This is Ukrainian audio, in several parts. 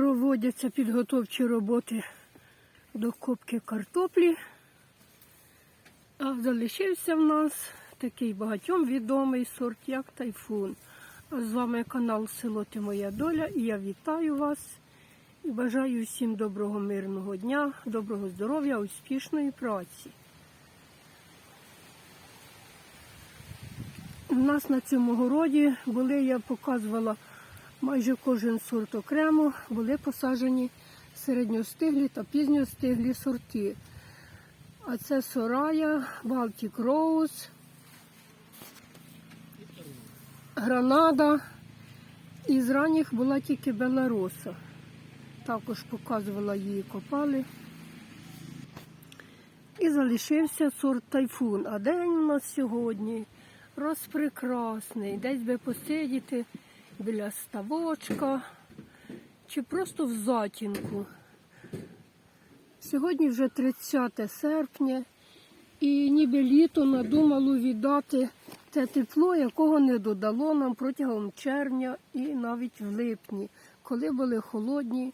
Проводяться підготовчі роботи до копки картоплі. А залишився в нас такий багатьом відомий сорт, як тайфун. А з вами канал Село Ти Моя Доля і я вітаю вас і бажаю всім доброго мирного дня, доброго здоров'я, успішної праці. У нас на цьому городі були, я показувала майже кожен сорт окремо, були посаджені середньостиглі та пізньостиглі сорти. А це Сорая, Балтік Роуз, Гранада. І з ранніх була тільки Белароса. Також показувала її копали. І залишився сорт тайфун. А день у нас сьогодні розпрекрасний. Десь би посидіти біля ставочка чи просто в затінку. Сьогодні вже 30 серпня, і ніби літо надумало віддати те тепло, якого не додало нам протягом червня і навіть в липні, коли були холодні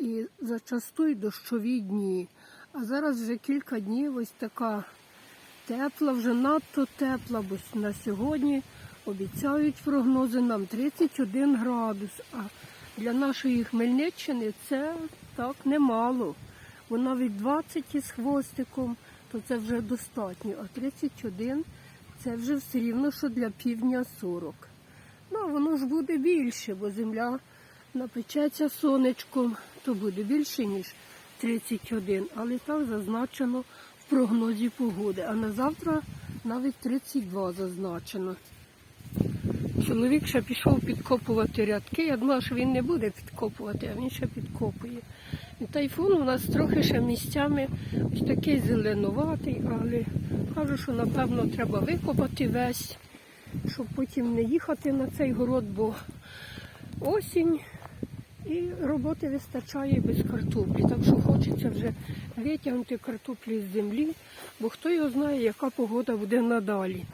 і зачасту дощові дні. А зараз вже кілька днів ось така тепла, вже надто тепла, бо на сьогодні обіцяють прогнози нам 31 градус. А для нашої Хмельниччини це так немало. Бо навіть 20 із хвостиком, то це вже достатньо, а 31 це вже все рівно, що для півдня 40. Ну, воно ж буде більше, бо земля напечеться сонечком, то буде більше, ніж 31. Але так зазначено в прогнозі погоди. А на завтра навіть 32 зазначено. Чоловік ще пішов підкопувати рядки. Я думала, що він не буде підкопувати, а він ще підкопує. І тайфун у нас трохи ще місцями ось такий зеленуватий, але кажу, що напевно треба викопати весь, щоб потім не їхати на цей город, бо осінь і роботи вистачає без картоплі. Так що хочеться вже витягнути картоплі з землі, бо хто його знає, яка погода буде надалі.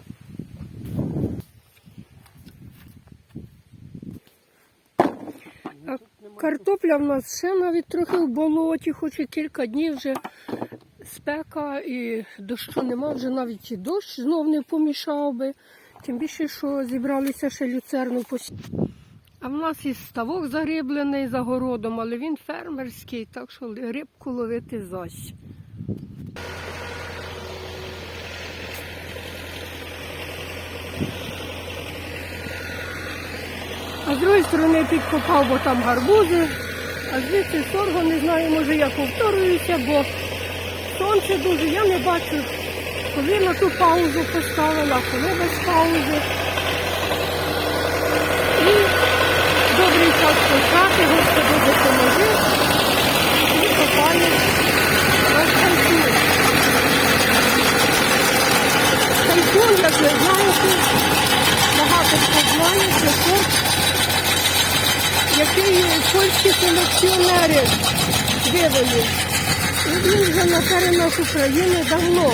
А картопля в нас ще навіть трохи в болоті, хоч і кілька днів вже спека і дощу нема, вже навіть і дощ знов не помішав би. Тим більше, що зібралися ще люцерну посі. А в нас і ставок загріблений за городом, але він фермерський, так що рибку ловити зась. А з другої сторони підкопав, бо там гарбузи, а звідси сорго не знаю, може я повторююся, бо сонце дуже, я не бачу, коли на ту паузу поставила, коли без паузи. І добрий час почати, Господи допоможи, і копаю розтайкун. Тайкун, як ви знаєте, багато хто знає, це сорт який селекціонери вивели. І він вже на теренах України давно.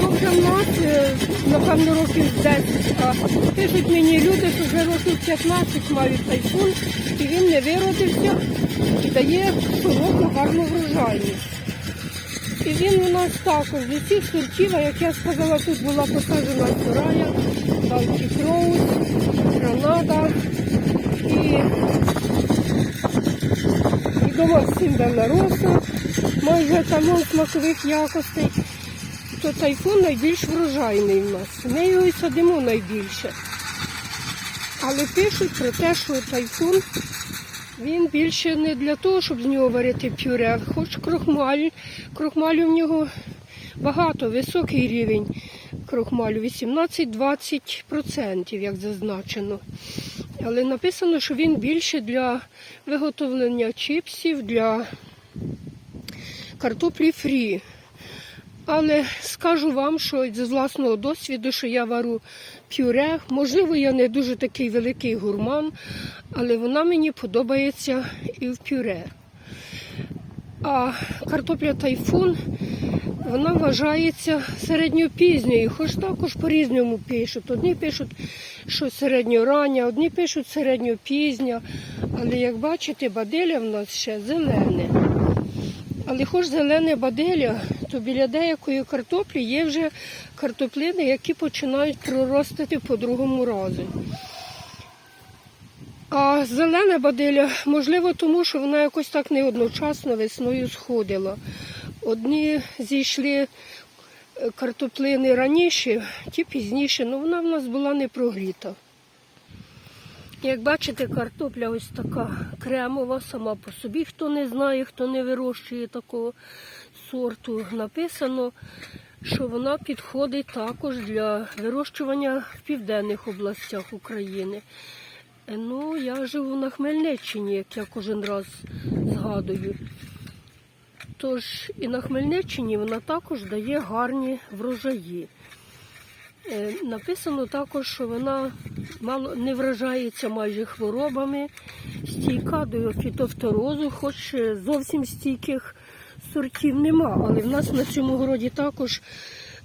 Ну, вже в нас, е, напевно, років 10. А пишуть мені люди, що вже років 15 мають тайфун, і він не виродився і дає щороку гарну врожайність. І він у нас також з усіх сортів, як я сказала, тут була посаджена Сорая, Балтік Роуз, Гранада і відома всім Белароса, майже тамон смакових якостей, то тайфун найбільш врожайний в нас. Ми його і садимо найбільше. Але пишуть про те, що тайфун він більше не для того, щоб з нього варити пюре, хоч крохмаль, крохмалю в нього багато, високий рівень крохмалю, 18-20%, як зазначено. Але написано, що він більше для виготовлення чипсів, для картоплі фрі. Але скажу вам, що з власного досвіду, що я вару пюре, можливо, я не дуже такий великий гурман, але вона мені подобається і в пюре. А картопля тайфун, вона вважається середньопізньою, хоч також по-різному пишуть. Одні пишуть, що середньорання, одні пишуть середньопізня. Але як бачите, баделя в нас ще зелене. Але хоч зелене баделя, то біля деякої картоплі є вже картоплини, які починають проростати по другому разу. А зелена баделя, можливо, тому що вона якось так неодночасно весною сходила. Одні зійшли е, картоплини раніше, ті пізніше, але вона в нас була не прогріта. Як бачите, картопля ось така кремова, сама по собі. Хто не знає, хто не вирощує такого сорту, написано, що вона підходить також для вирощування в південних областях України. Е, Ну, я живу на Хмельниччині, як я кожен раз згадую. Тож і на Хмельниччині вона також дає гарні врожаї. Е, Написано також, що вона мало не вражається майже хворобами, стійка до фітофторозу, хоч е, зовсім стійких сортів нема. Але в нас на цьому городі також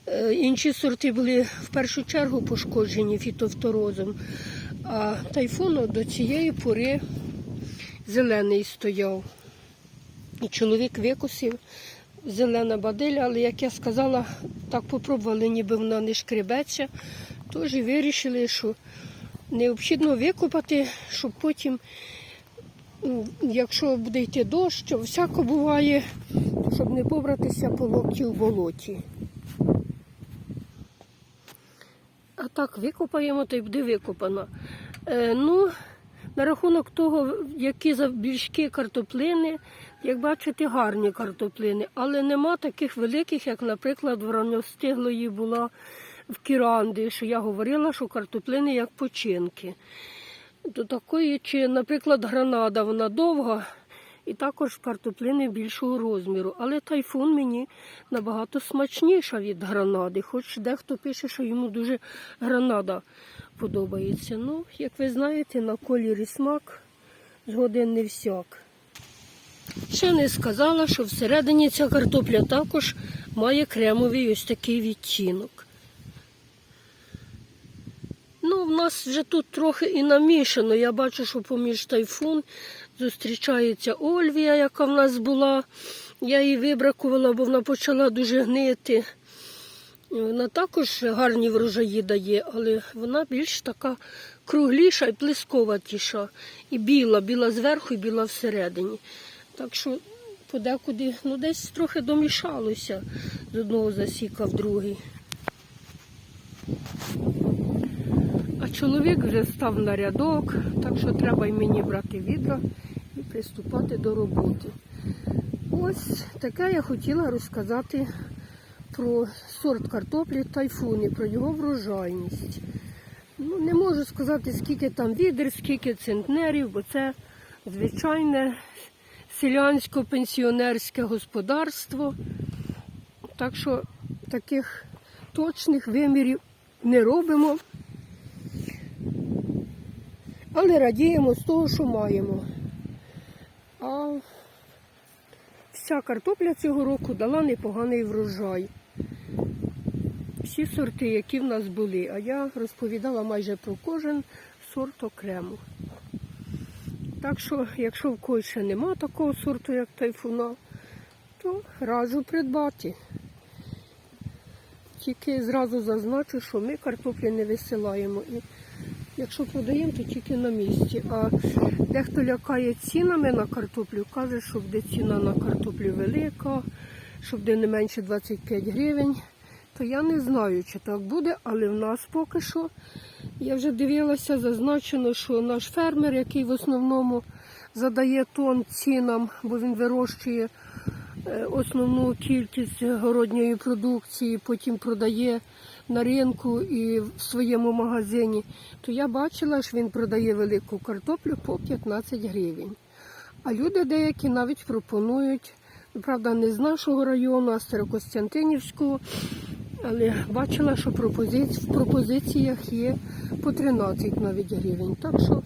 е, інші сорти були в першу чергу пошкоджені фітофторозом. А тайфуну до цієї пори зелений стояв. І чоловік викосив зелена баделя, але як я сказала, так попробували, ніби вона не шкребеться. Тож вирішили, що необхідно викопати, щоб потім, ну, якщо буде йти дощ, то всяко буває, щоб не побратися по локті в болоті. А так викопаємо, то й буде викопано. Е, ну, на рахунок того, які завбільшки картоплини, як бачите, гарні картоплини, але нема таких великих, як, наприклад, в ранньостиглої була в Кіранді, що я говорила, що картоплини як починки. До такої, чи, наприклад, гранада, вона довга, і також картоплини більшого розміру. Але тайфун мені набагато смачніша від гранади, хоч дехто пише, що йому дуже гранада подобається. Ну, як ви знаєте, на кольорі смак згоден не всяк. Ще не сказала, що всередині ця картопля також має кремовий ось такий відтінок. Ну, в нас вже тут трохи і намішано. Я бачу, що поміж тайфун зустрічається Ольвія, яка в нас була. Я її вибракувала, бо вона почала дуже гнити. Вона також гарні врожаї дає, але вона більш така кругліша і плисковатіша. І біла, біла зверху і біла всередині. Так що подекуди ну, десь трохи домішалося з одного засіка в другий. Чоловік вже став на рядок, так що треба й мені брати відра і приступати до роботи. Ось таке я хотіла розказати про сорт картоплі тайфуни, про його врожайність. Ну, не можу сказати, скільки там відер, скільки центнерів, бо це звичайне селянсько-пенсіонерське господарство. Так що таких точних вимірів не робимо. Але радіємо з того, що маємо. А вся картопля цього року дала непоганий врожай. Всі сорти, які в нас були, а я розповідала майже про кожен сорт окремо. Так що, якщо в когось ще нема такого сорту, як тайфуна, то раджу придбати. Тільки зразу зазначу, що ми картоплі не висилаємо. І якщо продаємо, то тільки на місці. А дехто лякає цінами на картоплю, каже, що буде ціна на картоплю велика, що буде не менше 25 гривень. То я не знаю, чи так буде, але в нас поки що. Я вже дивилася, зазначено, що наш фермер, який в основному задає тон цінам, бо він вирощує е, основну кількість городньої продукції, потім продає на ринку і в своєму магазині, то я бачила, що він продає велику картоплю по 15 гривень. А люди деякі навіть пропонують, ну, правда, не з нашого району, а з Старокостянтинівського, але бачила, що в пропозиціях є по 13 навіть гривень. Так що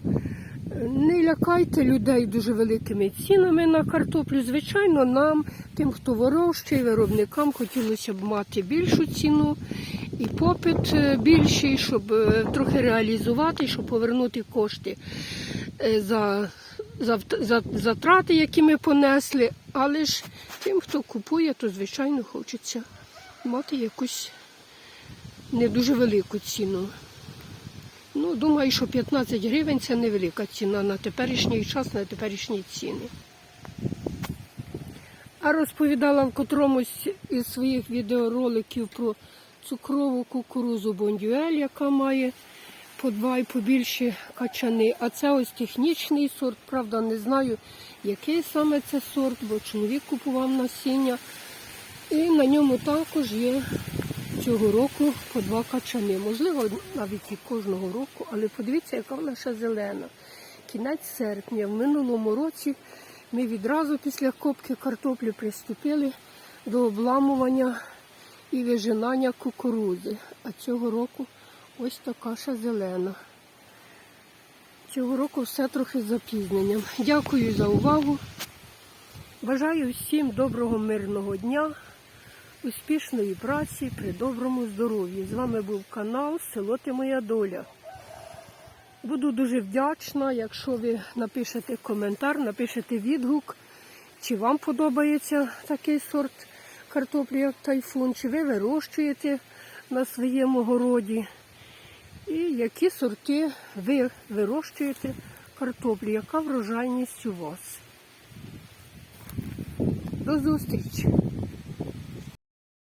Не лякайте людей дуже великими цінами на картоплю. Звичайно, нам, тим, хто вирощує, виробникам хотілося б мати більшу ціну і попит е, більший, щоб е, трохи реалізувати, щоб повернути кошти е, за, за, за затрати, які ми понесли. Але ж тим, хто купує, то звичайно хочеться мати якусь не дуже велику ціну. Ну, думаю, що 15 гривень це невелика ціна на теперішній час, на теперішні ціни. А розповідала в котромусь із своїх відеороликів про цукрову кукурузу бондюель, яка має по два і побільші качани. А це ось технічний сорт. Правда, не знаю, який саме це сорт, бо чоловік купував насіння. І на ньому також є цього року по два качани. Можливо, навіть і кожного року, але подивіться, яка вона ще зелена. Кінець серпня. В минулому році ми відразу після копки картоплі приступили до обламування і вижинання кукурузи. А цього року ось така ще зелена. Цього року все трохи з запізненням. Дякую за увагу. Бажаю всім доброго мирного дня успішної праці при доброму здоров'ї. З вами був канал Село Ти Моя Доля. Буду дуже вдячна, якщо ви напишете коментар, напишете відгук, чи вам подобається такий сорт картоплі, як тайфун, чи ви вирощуєте на своєму городі. І які сорти ви вирощуєте картоплі, яка врожайність у вас. До зустрічі!